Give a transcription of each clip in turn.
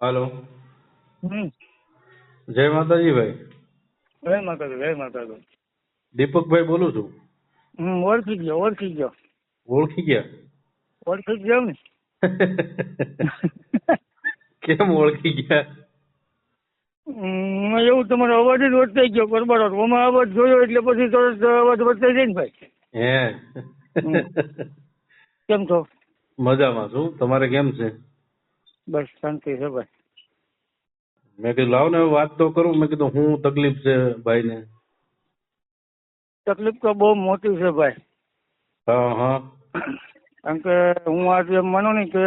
હાલો. હમ. જય માતાજી ભાઈ. જય માતાજી જય માતાજી. દીપકભાઈ બોલું છું. હમ ઓળખી ગયો ઓળખી ગયો. ઓળખી ગયા? ઓળખી ગયો ને? કેમ ઓળખી ગયા? હમ, એવું તમારો અવાજ જ વધતા ગયો બરોબર ઓમાં અવાજ જોયો એટલે પછી તરત અવાજ વધતા જાય ને ભાઈ. હે. કેમ છો? મજામાં છું. તમારે કેમ છે? બસ શાંતિ છે ભાઈ. મેં કીધું લાવ ને વાત તો કરું. મેં કીધું હું તકલીફ છે ભાઈને. તકલીફ તો બહુ મોટી છે ભાઈ. હા હા. કારણ કે હું આજે એમ માનું ને કે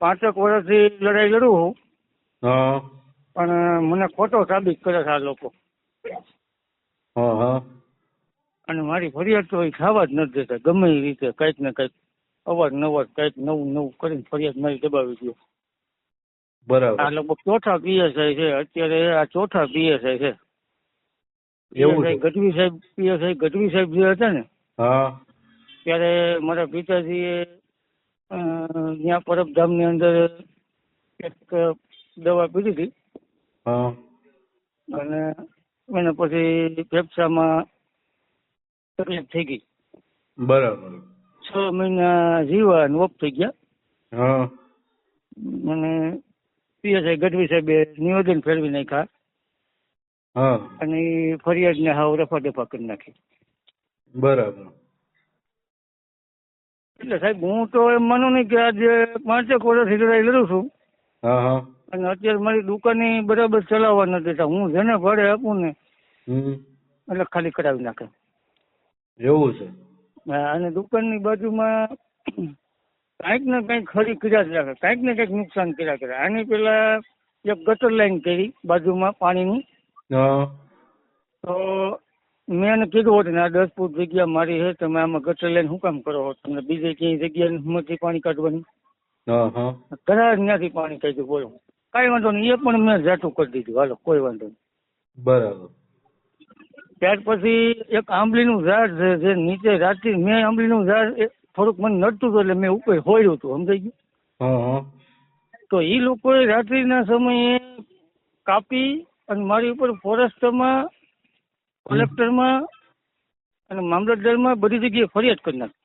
પાંચેક વર્ષથી લડાઈ લડું હું. હા. પણ મને ખોટો સાબિત કરે છે આ લોકો. હા હા. અને મારી ફરિયાદ તો એ ખાવા જ નથી દેતા. ગમે એ રીતે કંઈક ને કંઈક અવાજ નવાજ કંઈક નવું નવું કરીને ફરિયાદ મારી દબાવી દો આ બરાબર લોકો ચોથા પીએસઆઈ છે અત્યારે આ ચોથા પીએસઆઈ છે. છે. ગઢવી સાહેબ પીએસઆઈ ગઢવી સાહેબ જે હતા ને હા. ત્યારે મારા પિતાજીએ ત્યાં પરબધામની અંદર એક દવા પીધી હતી. અને એને પછી ફેફસામાં તકલીફ થઈ ગઈ. બરાબર. છ મહિના જીવા અને ઓફ થઈ ગયા. હા. અને પીએસઆઈ ગઢવી સાહેબે નિવેદન ફેરવી નાખ્યા. હા. અને ફરિયાદ ને હાવ રફા દફા કરી નાખી. બરાબર. એટલે સાહેબ હું તો એમ માનું નહીં કે આજે પાંચેક વર્ષથી લડાઈ લડું છું. હા હા. અને અત્યારે મારી દુકાન બરાબર ચલાવવા નથી દેતા. હું જેને ભાડે આપું ને એટલે ખાલી કરાવી નાખે. એવું છે. અને દુકાનની બાજુમાં કાંઈક ને કાંઈક ખરી કર્યા જ રાખે કાંઈક ને કાંઈક નુકસાન કર્યા કરે. આની પેલા એક ગટર લાઈન કરી બાજુમાં પાણીની. તો મેં એને કીધું હતું ને આ દસ ફૂટ જગ્યા મારી છે તમે આમાં ગટર લાઈન શું કામ કરો છો? તમને બીજે ક્યાંય જગ્યા નથી પાણી કાઢવાની? હા હા. ત્યાંથી પાણી કાઢ્યું બોલો કાંઈ વાંધો નહીં એ પણ મેં જાઠું કરી દીધું. હાલો કોઈ વાંધો નહીં. બરાબર. ત્યાર પછી એક આંબલીનું ઝાડ છે જે નીચે રાતથી મેં આંબલીનું ઝાડ થોડુંક મને નડતું હતું એટલે મેં ઉપર હોયડ્યું હતું સમજાઈ ગયું? તો એ લોકોએ રાત્રિના સમયે કાપી અને મારી ઉપર ફોરેસ્ટમાં કલેક્ટરમાં અને મામલતદારમાં બધી જગ્યાએ ફરિયાદ કરી નાખી.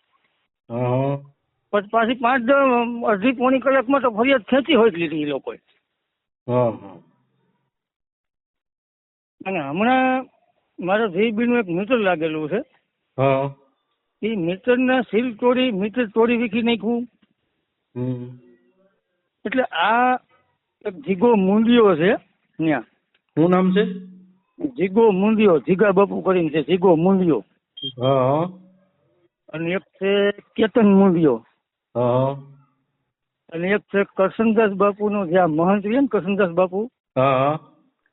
પછી પાછી પાંચ અડધી પોણી કલાકમાં તો ફરિયાદ ખેંચી હોય લીધી એ લોકોએ. અને હમણાં મારા જીબીનું એક મીટર લાગેલું છે. હા. એ મીટરના સીલ તોડી મીટર તોડી વીખી નાખ્યું. એટલે આ એક જીગો મુંડિયો છે ત્યાં શું નામ છે? જીગો મુંડિયો જીગા બાપુ કરીને છે જીગો મુંડિયો હા. અને એક છે કેતન મુંડિયો હા. અને એક છે કરશનદાસ બાપુનો નો જ્યાં મહંત છે ને કરશનદાસ બાપુ? હા.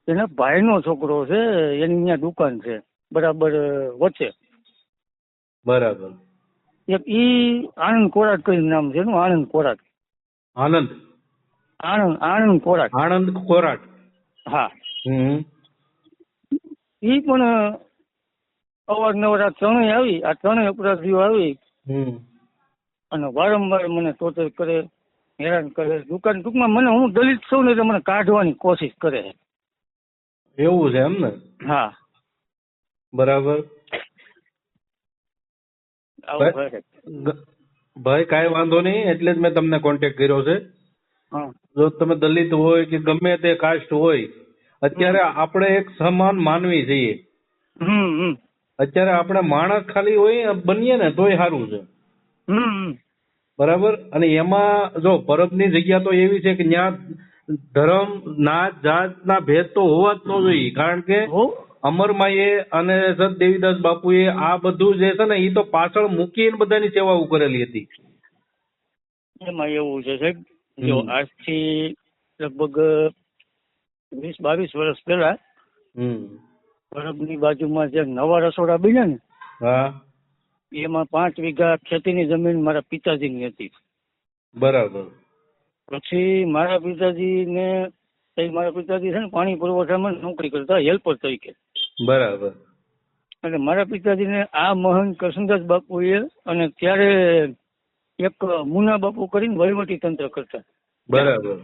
એના ભાઈનો છોકરો છે એની અહીંયા દુકાન છે બરાબર વચ્ચે. બરાબર. એક ઈ આનંદ કોરાટ કરીને નામ છે એનું આનંદ કોરાટ આનંદ આણંદ આણંદ કોરાટ આણંદ કોરાટ હા. ઈ પણ અવારનવાર આ ત્રણેય આવી આ ત્રણેય અપરાધીઓ આવી. હમ. અને વારંવાર મને ટોર્ચર કરે હેરાન કરે દુકાન ટૂંકમાં મને હું દલિત છું ને એટલે મને કાઢવાની કોશિશ કરે એવું છે એમ ને? હા. બરાબર. ભાઈ- કાંઈ વાંધો નહીં એટલે જ મેં તમને કોન્ટેક્ટ કર્યો છે. જો તમે દલિત હોય કે ગમે તે કાસ્ટ હોય અત્યારે આપણે એક સમાન માનવી છીએ. અત્યારે આપણે માણસ ખાલી હોય બનીએ ને તોય સારું છે. બરાબર? અને એમાં જો પરબની જગ્યા તો એવી છે કે ત્યાં ધર્મ નાત જાતના ભેદ તો હોવા જ ન જોઈએ. કારણ કે હો? અમરમાએ અને સત દેવીદાસ બાપુએ આ બધું જે છે ને એ તો પાછળ મૂકીને બધાની સેવાઓ કરેલી હતી. એમાં એવું છે સાહેબ જો આજથી લગભગ વીસ બાવીસ વર્ષ પહેલા હમ. પરબની બાજુમાં જે નવા રસોડા બન્યા ને હા. એમાં પાંચ વીઘા ખેતીની જમીન મારા પિતાજીની હતી. બરાબર. પછી મારા પિતાજીને એ મારા પિતાજી છે ને પાણી પુરવઠામાં નોકરી કરતા હેલ્પર તરીકે. બરાબર. એટલે મારા પિતાજીને આ મહંત બાપુ બાપુએ અને ત્યારે એક મુના બાપુ કરીને વહીવટી તંત્ર કરતા. બરાબર.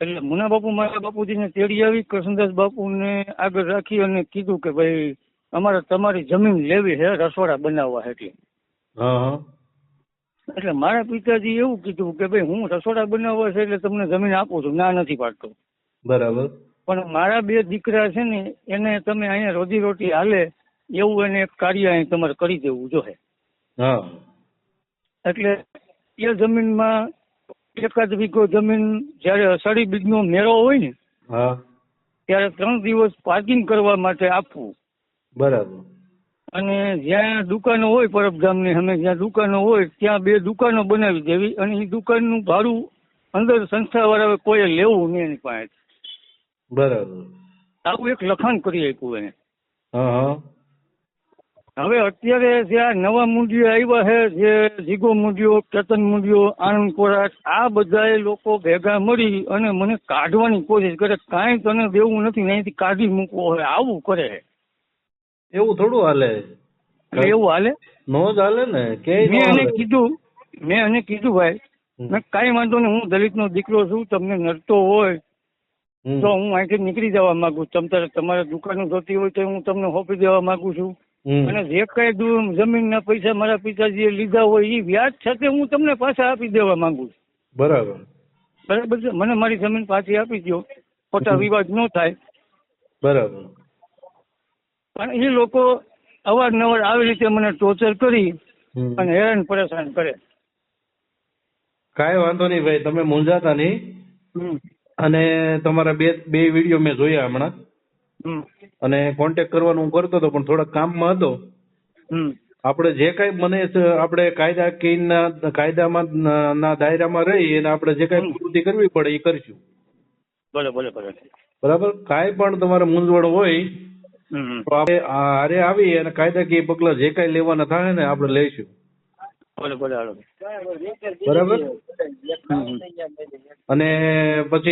એટલે મુના બાપુ મારા બાપુજીને તેડી આવી કૃષ્ણદાસ બાપુને આગળ રાખી અને કીધું કે ભાઈ અમારે તમારી જમીન લેવી છે રસોડા બનાવવા એટલે એટલે મારા પિતાજી એવું કીધું કે ભાઈ હું રસોડા બનાવવા છે એટલે તમને જમીન આપું છું ના નથી પાડતો. બરાબર. પણ મારા બે દીકરા છે ને એને તમે અહીંયા રોજી રોટી હાલે એવું એને એક કાર્ય અહીં તમારે કરી દેવું જોઈએ હા. એટલે એ જમીનમાં એકાદ વીઘો જમીન જ્યારે અષાઢી બીજનો મેળો હોય ને ત્યારે ત્રણ દિવસ પાર્કિંગ કરવા માટે આપવું. બરાબર. અને જ્યાં દુકાનો હોય પરબધામની અમે જ્યાં દુકાનો હોય ત્યાં બે દુકાનો બનાવી દેવી અને એ દુકાનનું ભાડું અંદર સંસ્થાવાળાએ કોઈ લેવું નહીં એની પાસે. બરાબર. આવું એક લખાણ કરી આપ્યું એને. હવે અત્યારે જે આ નવા મૂંડીઓ આવ્યા છે જે જીગો મૂંડીઓ કેતન મૂંડીઓ આનંદ કોરાટ આ બધા લોકો ભેગા મળી અને મને કાઢવાની કોશિશ કરે. કાંઈ તને દેવું નથી અહીંથી કાઢી મૂકવો હોય આવું કરે. એવું થોડું હાલે. એવું હાલે? નો જ હાલે ને કે મેં એને કીધું મેં એને કીધું ભાઈ મેં કાંઈ વાંધો નહીં હું દલિત નો દીકરો છું તમને નડતો હોય તો હું અહીંથી નીકળી જવા માંગુ છું. તમ તારે તમારે દુકાનો જોતી હોય તો હું તમને સોંપી દેવા માંગુ છું. અને જે કઈ જમીન જમીનના પૈસા મારા પિતાજીએ લીધા હોય એ વ્યાજ સાથે હું તમને પાછા આપી દેવા માંગુ છું. બરાબર. બરાબર છે? મને મારી જમીન પાછી આપી દો ખોટા વિવાદ ન થાય. બરાબર. પણ એ લોકો અવારનવાર આવી રીતે મને ટોર્ચર કરી અને હેરાન પરેશાન કરે. કાંઈ વાંધો નહીં ભાઈ તમે મૂંઝાતા નહીં. અને તમારા બે બે વીડિયો મેં જોયા હમણાં. અને કોન્ટેક્ટ કરવાનું હું કરતો હતો પણ થોડા કામમાં હતો. આપણે જે કઈ મને આપણે કાયદા કીનના કાયદામાં ના- દાયરામાં રહી અને આપણે જે કઈ પ્રવૃત્તિ કરવી પડે એ કરીશું. બરાબર બરાબર? કાંઈ પણ તમારે મૂંઝવણ હોય. તો આપણે હારે આવી અને કાયદાકીય પગલાં જે કાંઈ લેવાના થાય ને આપણે લઈશું. ભલે ભલે હાલો. બરાબર. અને પછી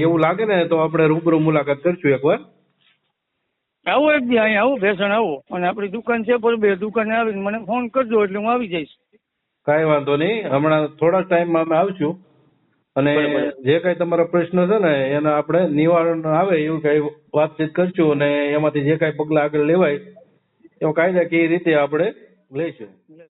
એવું લાગે ને તો આપણે રૂબરૂ મુલાકાત કરશું એકવાર. આવો એક દી અહીંયા આવો ભેસણ આવો. અને આપણી દુકાન છે પર બે દુકાને આવીને મને ફોન કરજો એટલે હું આવી જઈશ. કાંઈ વાંધો નહીં. હમણાં થોડા ટાઈમમાં અમે આવશું. અને જે કઈ તમારા પ્રશ્ન છે ને એના આપણે નિવારણ આવે એવું કઈ વાતચીત કરશું અને એમાંથી જે કઈ પગલા આગળ લેવાય એવું કાયદાકીય રીતે આપણે લઈશું.